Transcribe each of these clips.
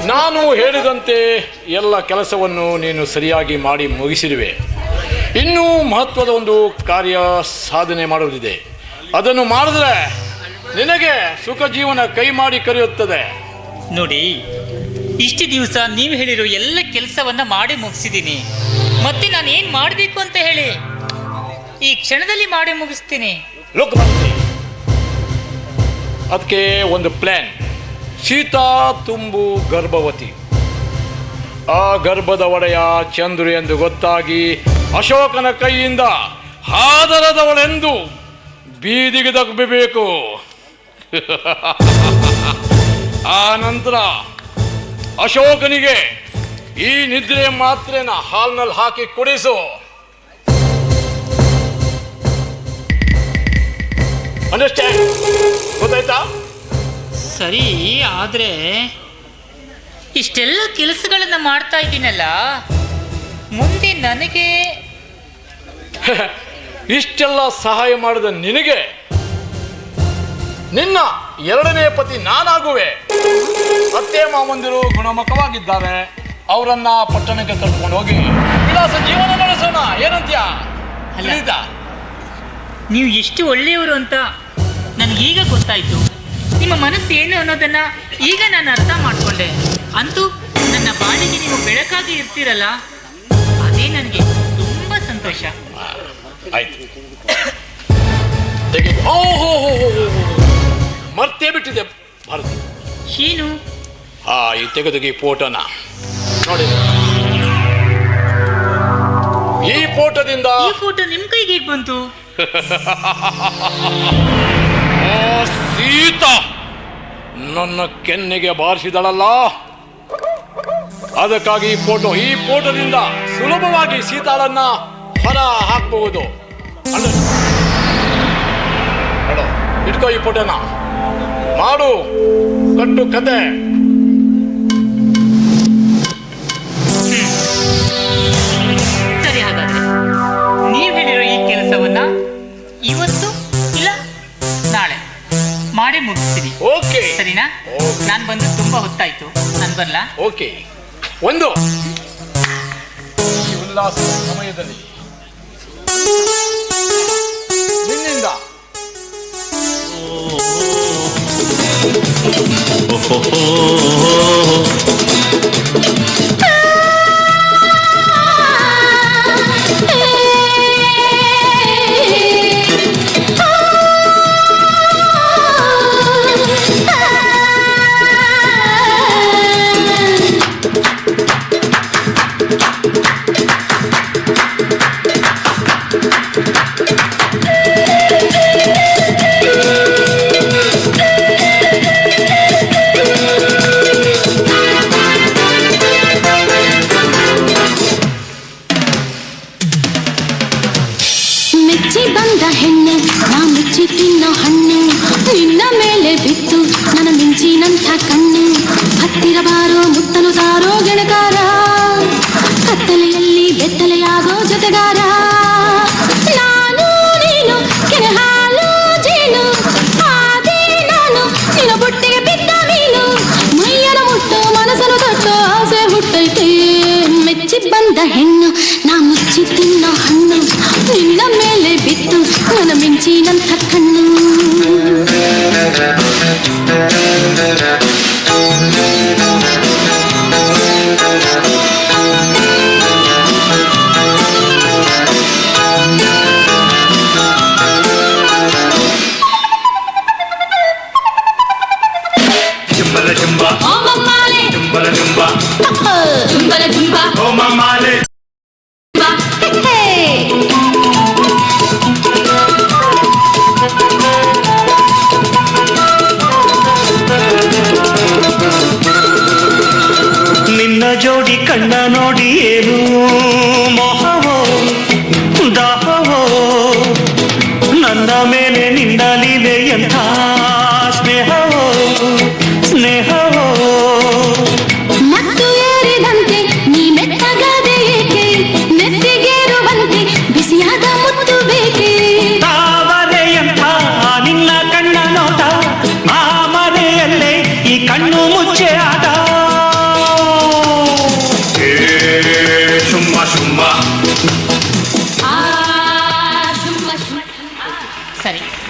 ನಾನು ಹೇಳಿದಂತೆ ಎಲ್ಲ ಕೆಲಸವನ್ನು ನೀನು ಸರಿಯಾಗಿ ಮಾಡಿ ಮುಗಿಸಿರುವೆ. ಇನ್ನೂ ಮಹತ್ವದ ಒಂದು ಕಾರ್ಯ ಸಾಧನೆ ಮಾಡುವುದಿದೆ. ಅದನ್ನು ಮಾಡಿದ್ರೆ ನಿನಗೆ ಸುಖ ಜೀವನ ಕೈ ಮಾಡಿ ಕರೆಯುತ್ತದೆ. ನೋಡಿ ಇಷ್ಟು ದಿವಸ ನೀವು ಹೇಳಿರೋ ಎಲ್ಲ ಕೆಲಸವನ್ನ ಮಾಡಿ ಮುಗಿಸಿದ್ದೀನಿ. ಮತ್ತೆ ನಾನು ಏನು ಮಾಡಬೇಕು ಅಂತ ಹೇಳಿ? ಈ ಕ್ಷಣದಲ್ಲಿ ಮಾಡಿ ಮುಗಿಸ್ತೀನಿ. ಲುಕ್ ಅದಕ್ಕೆ ಒಂದು ಪ್ಲ್ಯಾನ್ ಸೀತಾ ತುಂಬು ಗರ್ಭವತಿ. ಆ ಗರ್ಭದ ಒಡೆಯ ಚಂದ್ರು ಎಂದು ಗೊತ್ತಾಗಿ ಅಶೋಕನ ಕೈಯಿಂದ ಹಾದರದವಳೆಂದು ಬೀದಿಗೆ ತಗ್ಬಿಬೇಕು ಆ ನಂತರ ಅಶೋಕನಿಗೆ ಈ ನಿದ್ರೆ ಮಾತ್ರೆನ ಹಾಲ್ನಲ್ಲಿ ಹಾಕಿ ಕುಡಿಸು. ಅಂಡರ್ಸ್ಟ್ಯಾಂಡ್ ಗೊತ್ತಾಯ್ತಾ? ಸರಿ ಆದರೆ ಇಷ್ಟೆಲ್ಲ ಕೆಲಸಗಳನ್ನ ಮಾಡ್ತಾ ಇದ್ದೀನಲ್ಲ ಮುಂದೆ ನನಗೆ ಇಷ್ಟೆಲ್ಲ ಸಹಾಯ ಮಾಡಿದ ನಿನಗೆ ನಿನ್ನ ಎರಡನೇ ಪತಿ ನಾನಾಗುವೆ. ಅತ್ತೆ ಮಾಮಂದಿರು ಗುಣಮುಖವಾಗಿದ್ದಾರೆ. ಅವರನ್ನ ಪಟ್ಟಣಕ್ಕೆ ಕರ್ಕೊಂಡು ಹೋಗಿ. ವಿಲಾಸ ಜೀವನ ನಡೆಸೋಣ ಏನಂತ್ಯಾ? ನೀವು ಎಷ್ಟು ಒಳ್ಳೆಯವರು ಅಂತ ನನಗೀಗ ಗೊತ್ತಾಯ್ತು. ನಿಮ್ಮ ಮನಸ್ಸು ಏನು ಅನ್ನೋದನ್ನ ಈಗ ನಾನು ಅರ್ಥ ಮಾಡ್ಕೊಂಡೆ. ಅಂತೂ ನನ್ನ ಬಾಳಿಗೆ ನೀವು ಬೆಳಕಾಗಿ ಇರ್ತೀರಲ್ಲ ಅದೇ ನನಗೆ ತುಂಬಾ ಸಂತೋಷ. ಆಯ್ತು. ತೆಗಿ. ಓ ಹೋ ಹೋ ಹೋ ಹೋ ಹೋ. ಮರ್ತೇ ಬಿಟ್ಟಿದೆ ಭಾರತಿ. ಏನು? ಆ ಈ ತೆಗೆದುಗಿ ಫೋಟೋನ. ನೋಡಿ. ಈ ಫೋಟೋದಿಂದ ಈ ಫೋಟೋ ನಿಮ್ ಕೈಗೆ ಹೇಗ್ ಬಂತು? ಸೀತಾ. ನನ್ನ ಕೆನ್ನೆಗೆ ಬಾರಿಸಿದಳಲ್ಲ. ಅದಕ್ಕಾಗಿ ಈ ಫೋಟೋ, ಈ ಫೋಟೋದಿಂದ ಸುಲಭವಾಗಿ ಸೀತಾಳನ್ನ ಹೊರ ಹಾಕಬಹುದು. ಇಟ್ಕೋ ಈ ಫೋಟೋನ. ಮಾಡು, ಕಟ್ಟು ಕತೆ. ನಾನ್ ಬಂದು ತುಂಬಾ ಹೊತ್ತಾಯ್ತು. ನಾನು ಬರ್ಲ? ಓಕೆ. ಒಂದು. ಈ ಉಲ್ಲಾಸದ ಸಮಯದಲ್ಲಿ. ನಿನ್ನಿಂದ. ಮೆಚ್ಚಿ ಮೇಲೆ ಬಿತ್ತು ನನ್ನ ಮಿಂಚಿನಂಥ ಕಣ್ಣು ಹತ್ತಿರ ಬಾರೋ ನಿನ್ನ ಜೋಡಿ ಕಣ್ಣ ನೋಡಿ ಏನು ಮೋಹವೋ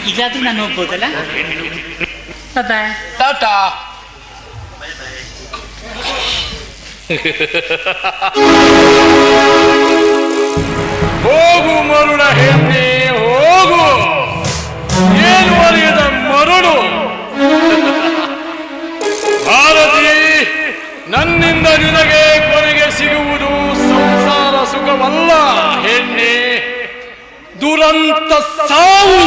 ಈಗಲಾದ್ರೂ ನಾನು ಹೋಗ್ಬೋದಲ್ಲ? ಬಾಯ್ ಟಾಟಾ. ಹೋಗು ಮರುಳ ಹೆಮ್ಮೆ, ಹೋಗು. ಏನು ಅರಿಯದ ಮರುಳು? ಭಾರತಿ, ನನ್ನಿಂದ ನಿನಗೆ ಕೊನೆಗೆ ಸಿಗುವುದು ಸಂಸಾರ ಸುಖವಲ್ಲ ಹೆಣ್ಣೆ ದುರಂತ ಸಾವು.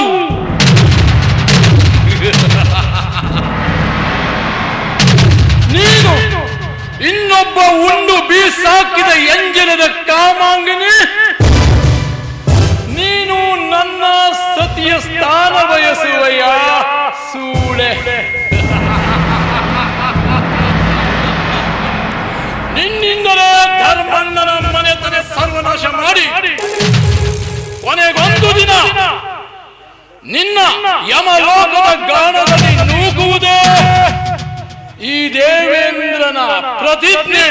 ಇನ್ನೊಬ್ಬ ಉಂಡು ಬೀಸಾಕಿದ ಎಂಜಿನದ ಕಾಮಾಂಗನೆ. ನೀನು ನನ್ನ ಸತಿಯ ಸ್ಥಾನ ಬಯಸುವಯ್ಯ, ಸೂಳೆ. ನಿನ್ನಿಂದಲೇ ಧರ್ಮಣ್ಣನ ಮನೆತನ ಸರ್ವನಾಶ ಮಾಡಿ. ಕೊನೆಗೊಂದು ದಿನ ನಿನ್ನ ಯಮಲೋಕದ ಗಾನದಲ್ಲಿ ನೂಕುವುದೇ ಈ ದೇವೇಂದ್ರನ ಪ್ರತಿಜ್ಞೆ.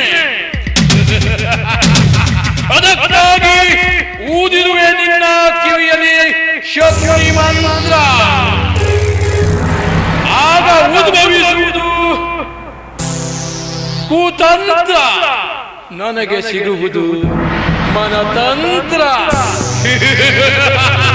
ಅದಕ್ಕಾಗಿ ಊದಿರುವೆ ನಿನ್ನ ಕಿವಿಯಲ್ಲಿ ಶಕ್ತಿ ಮಂತ್ರ. ಆಗ ಉದ್ಭವಿಸುವುದು ಕುತಂತ್ರ. ನನಗೆ ಸಿಗುವುದು ಮನತಂತ್ರ.